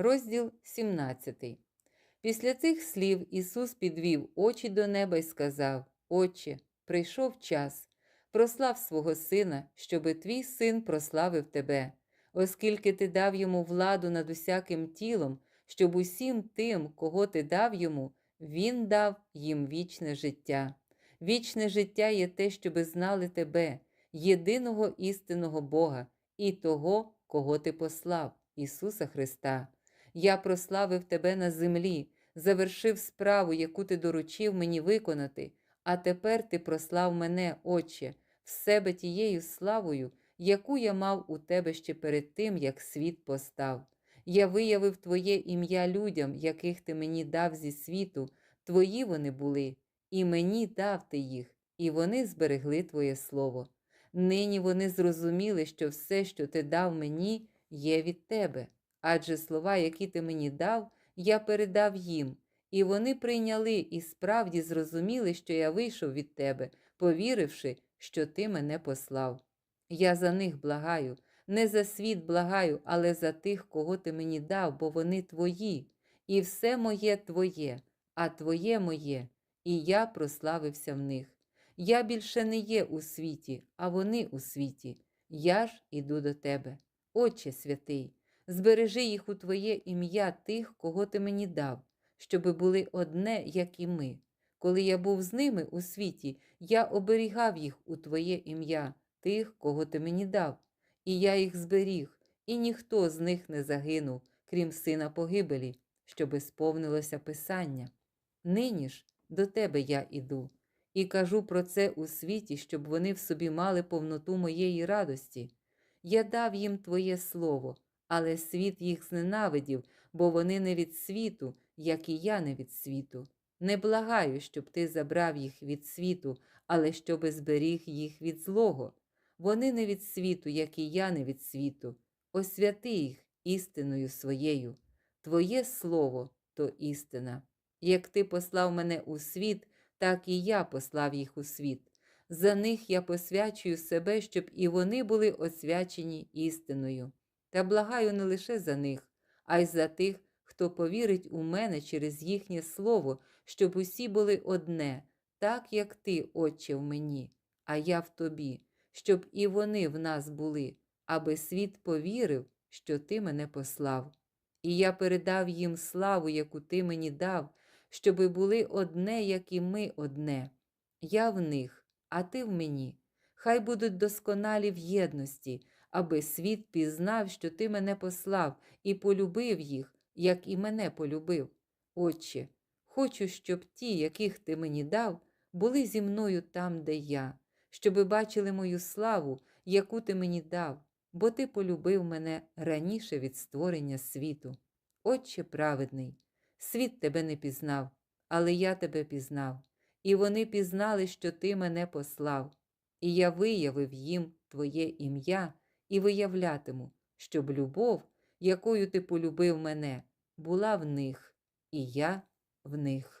Розділ 17. Після цих слів Ісус підвів очі до неба і сказав: Отче, прийшов час, прослав свого Сина, щоби твій син прославив тебе, оскільки ти дав йому владу над усяким тілом, щоб усім тим, кого ти дав йому, він дав їм вічне життя. Вічне життя є те, щоби знали тебе, єдиного істинного Бога, і того, кого ти послав, Ісуса Христа. Я прославив тебе на землі, завершив справу, яку ти доручив мені виконати, а тепер ти прослав мене, Отче, в себе тією славою, яку я мав у тебе ще перед тим, як світ постав. Я виявив Твоє ім'я людям, яких ти мені дав зі світу, твої вони були, і мені дав ти їх, і вони зберегли Твоє Слово. Нині вони зрозуміли, що все, що ти дав мені, є від тебе, адже слова, які ти мені дав, я передав їм, і вони прийняли і справді зрозуміли, що я вийшов від тебе, повіривши, що ти мене послав. Я за них благаю, не за світ благаю, але за тих, кого ти мені дав, бо вони твої, і все моє твоє, а твоє моє, і я прославився в них. Я більше не є у світі, а вони у світі. Я ж іду до тебе. Отче святий, збережи їх у Твоє ім'я тих, кого ти мені дав, щоби були одне, як і ми. Коли я був з ними у світі, я оберігав їх у Твоє ім'я, тих, кого ти мені дав, і я їх зберіг, і ніхто з них не загинув, крім сина погибелі, щоби сповнилося Писання. Нині ж до тебе я іду, і кажу про це у світі, щоб вони в собі мали повноту моєї радості. Я дав їм Твоє слово, але світ їх зненавидів, бо вони не від світу, як і я не від світу. Не благаю, щоб ти забрав їх від світу, але щоби зберіг їх від злого. Вони не від світу, як і я не від світу. Освяти їх істиною своєю. Твоє слово то істина. Як ти послав мене у світ, так і я послав їх у світ. За них я посвячую себе, щоб і вони були освячені істиною. Та благаю не лише за них, а й за тих, хто повірить у мене через їхнє слово, щоб усі були одне, так як ти, Отче, в мені, а я в тобі, щоб і вони в нас були, аби світ повірив, що ти мене послав. І я передав їм славу, яку ти мені дав, щоби були одне, як і ми одне. Я в них, а ти в мені. Хай будуть досконалі в єдності, аби світ пізнав, що ти мене послав, і полюбив їх, як і мене полюбив. Отче, хочу, щоб ті, яких ти мені дав, були зі мною там, де я, щоби бачили мою славу, яку ти мені дав, бо ти полюбив мене раніше від створення світу. Отче праведний, світ тебе не пізнав, але я тебе пізнав, і вони пізнали, що ти мене послав, і я виявив їм Твоє ім'я і виявлятиму, щоб любов, якою ти полюбив мене, була в них, і я в них.